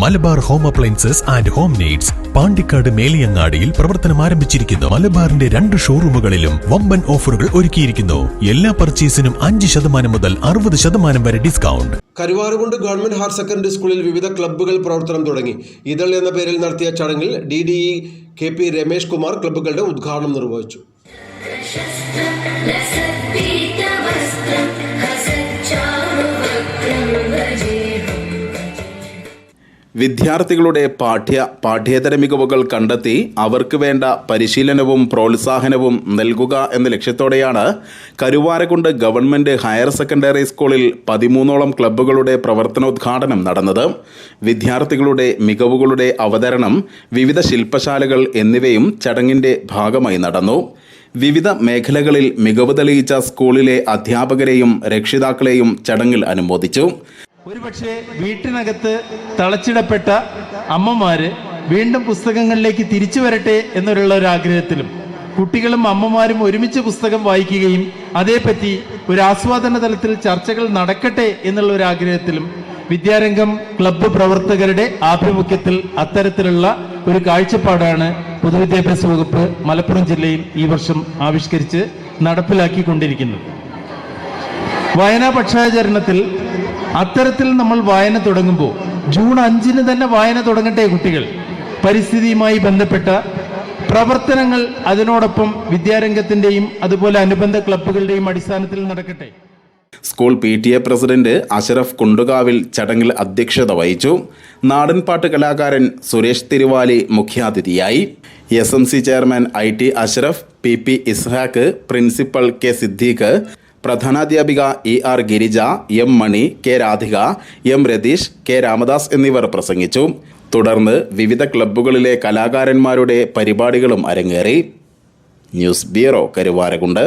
Malabar home appliances and home needs Pandikkad മേലിയങ്ങാടിയിൽ പ്രവർത്തനം ആരംഭിച്ചിരിക്കുന്നു. മലബാറിന്റെ രണ്ട് ഷോറൂമുകളിലും വമ്പൻ ഓഫറുകൾ ഒരുക്കിയിരിക്കുന്നു. എല്ലാ പർച്ചേസിനും അഞ്ച് ശതമാനം മുതൽ അറുപത് ശതമാനം വരെ discount. Karuvarakundu government higher secondary സ്കൂളിൽ വിവിധ ക്ലബ്ബുകൾ പ്രവർത്തനം തുടങ്ങി. ഇതൾ എന്ന പേരിൽ നടത്തിയ ചടങ്ങിൽ D D E K P Ramesh Kumar ക്ലബ്ബുകളുടെ ഉദ്ഘാടനം നിർവഹിച്ചു. വിദ്യാർത്ഥികളുടെ പാഠ്യ പാഠ്യേതര മികവുകൾ കണ്ടെത്തി അവർക്ക് വേണ്ട പരിശീലനവും പ്രോത്സാഹനവും നൽകുക എന്ന ലക്ഷ്യത്തോടെയാണ് കരുവാരക്കുണ്ട് ഗവൺമെന്റ് ഹയർ സെക്കൻഡറി സ്കൂളിൽ പതിമൂന്നോളം ക്ലബ്ബുകളുടെ പ്രവർത്തനോദ്ഘാടനം നടന്നത്. വിദ്യാർത്ഥികളുടെ മികവുകളുടെ അവതരണം വിവിധ ശില്പശാലകൾ എന്നിവയും ചടങ്ങിന്റെ ഭാഗമായി നടന്നു. വിവിധ മേഖലകളിൽ മികവ് തെളിയിച്ച സ്കൂളിലെ അധ്യാപകരെയും രക്ഷിതാക്കളെയും ചടങ്ങിൽ അനുമോദിച്ചു. ഒരുപക്ഷെ വീട്ടിനകത്ത് തളച്ചിടപ്പെട്ട അമ്മമാര് വീണ്ടും പുസ്തകങ്ങളിലേക്ക് തിരിച്ചു വരട്ടെ എന്നുള്ള ഒരു ആഗ്രഹത്തിലും കുട്ടികളും അമ്മമാരും ഒരുമിച്ച് പുസ്തകം വായിക്കുകയും അതേപ്പറ്റി ഒരു ആസ്വാദന തലത്തിൽ ചർച്ചകൾ നടക്കട്ടെ എന്നുള്ള ഒരു ആഗ്രഹത്തിലും വിദ്യാരംഗം ക്ലബ്ബ് പ്രവർത്തകരുടെ ആഭിമുഖ്യത്തിൽ അത്തരത്തിലുള്ള ഒരു കാഴ്ചപ്പാടാണ് പൊതുവിദ്യാഭ്യാസ വകുപ്പ് മലപ്പുറം ജില്ലയിൽ ഈ വർഷം ആവിഷ്കരിച്ച് നടപ്പിലാക്കിക്കൊണ്ടിരിക്കുന്നത്. വായനാ പക്ഷാചരണത്തിൽ അത്തരത്തിൽ നമ്മൾ വായന തുടങ്ങുമ്പോൾ ജൂൺ അഞ്ചിന് തന്നെ വായന തുടങ്ങട്ടെ കുട്ടികൾ. പരിസ്ഥിതിയുമായി ബന്ധപ്പെട്ട പ്രവർത്തനങ്ങൾ അതിനോടൊപ്പം വിദ്യാരംഗത്തിന്റെയും അതുപോലെ അനുബന്ധ ക്ലബ്ബുകളുടെയും അടിസ്ഥാനത്തിൽ നടക്കട്ടെ. School P T A president Ashraf Kundukavil ചടങ്ങിൽ അധ്യക്ഷത വഹിച്ചു. നാടൻപാട്ട് കലാകാരൻ സുരേഷ് തിരുവാലി മുഖ്യാതിഥിയായി. S M C chairman I T Ashraf P P Ishaq principal K Siddique പ്രധാനാധ്യാപിക A R Girija M Mani K Radhika M Ratheesh K Ramadas എന്നിവർ പ്രസംഗിച്ചു. തുടർന്ന് വിവിധ ക്ലബ്ബുകളിലെ കലാകാരന്മാരുടെ പരിപാടികളും അരങ്ങേറി. News bureau Karuvarakundu.